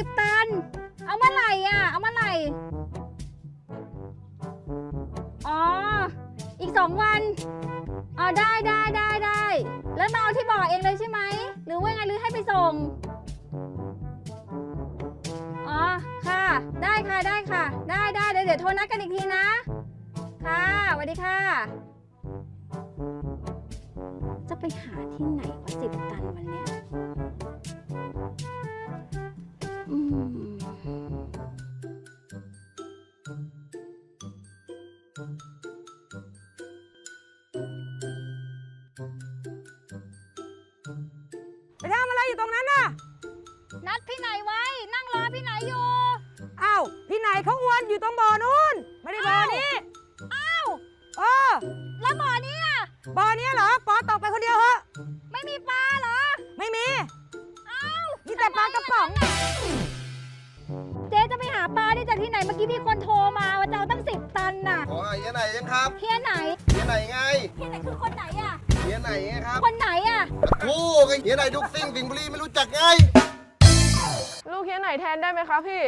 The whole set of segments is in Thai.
สิบตัน เอาเมื่อไหร่อะ เอาเมื่อไหร่ อ๋อ อีกสองวัน อ๋อ ได้ได้ได้ได้ แล้วมาเอาที่บ่อเองเลยใช่ไหม หรือว่าไงหรือให้ไปส่ง อ๋อ ค่ะ ได้ค่ะได้ค่ะ ได้ได้เดี๋ยวเดี๋ยวโทรนัดกันอีกทีนะ ค่ะสวัสดีค่ะ จะไปหาที่ไหนวะสิบตันวันเนี้ย ไปทำอะไรอยู่ตรงนั้นน่ะ นัดพี่ไหนไว้ นั่งรอพี่ไหนอยู่ อ้าวพี่ไหนเขาอ้วนอยู่ตรงบ่อนู้น ไม่ได้บ่อนี้ อ้าว เออ แล้วบ่อนี้อะ บ่อนี้เหรอ ปอตกไปคนเดียวเหรอ ไม่มีปลาเหรอ ไม่มี อ้าว มีแต่ปลากระป๋องเจ๊จะไปหาปลาได้จากที่ไหนเมื่อกี้มีคนโทรมาว่าจะเอาตั้งสิบตันน่ะขอเฮียไหนยังครับเฮียไหนเฮียไหนไงเฮียไหนคือคนไหนอะเฮียไหนไงครับคนไหนอะโอ้ยเฮียไหนดุกซิ่งสิงห์บุรีไม่รู้จักไง ลูกเฮียไหนแทนได้ไหมคะพี่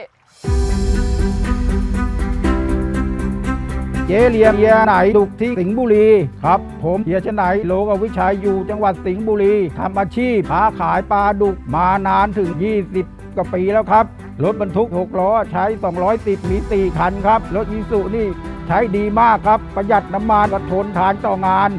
เจเลียมเฮียไหนดุกที่สิงห์บุรีครับ ผมเฮียชไหนโลกวิชัยอยู่จังหวัดสิงห์บุรีทำอาชีพค้าขายปลาดุกมานานถึง 20กว่าปีแล้วครับ รถบรรทุก 6 ล้อใช้ 210 มี 4 คันครับ รถอีสุนี่ใช้ดีมากครับ ประหยัดน้ำมันอดทนทานต่องาน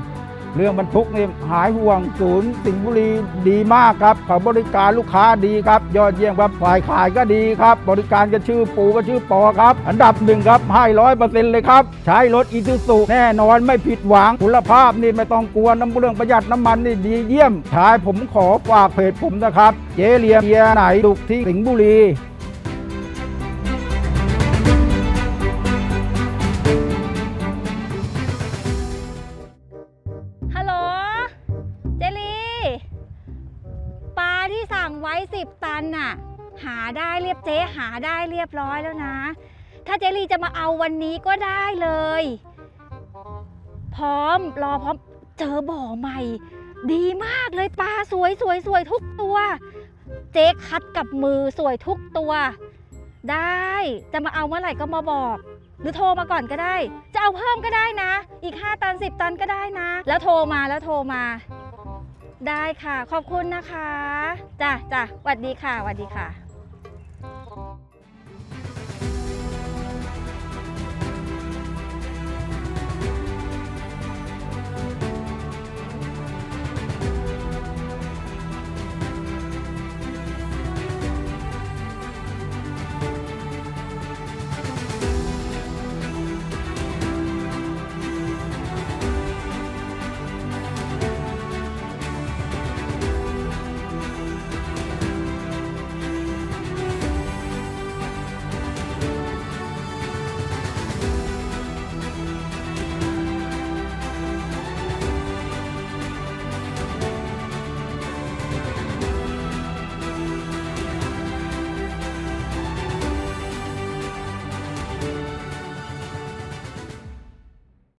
เรื่องบรรทุกนี่หายห่วงศูนย์สิงห์บุรีดีมากครับเขาบริการลูกค้าดีครับ ยอดเยี่ยมครับฝ่ายขายก็ดีครับ บริการก็ชื่อปูก็ชื่อปอครับ อันดับหนึ่งครับให้ร้อยเปอร์เซ็นต์เลยครับ ใช้รถอีซูซุแน่นอนไม่ผิดหวังคุณภาพนี่ไม่ต้องกลัวน้ำเรื่องประหยัดน้ำมันนี่ดีเยี่ยมชายผมขอฝากเพจผมนะครับ เจเลียเฮียไหนดุกที่สิงห์บุรี ไว้สิบตันน่ะ หาได้เรียบเจ๊หาได้เรียบร้อยแล้วนะ ถ้าเจลีจะมาเอาวันนี้ก็ได้เลย พร้อมรอพร้อมเจอบ่อใหม่ ดีมากเลยปลาสวยสวยสวยทุกตัว เจ๊คัดกับมือสวยทุกตัว ได้จะมาเอาเมื่อไหร่ก็มาบอก หรือโทรมาก่อนก็ได้ จะเอาเพิ่มก็ได้นะ อีก 5 ตัน 10 ตันก็ได้นะ แล้วโทรมาแล้วโทรมา ได้ค่ะ ขอบคุณนะคะจ้ะจ้ะสวัสดีค่ะสวัสดีค่ะ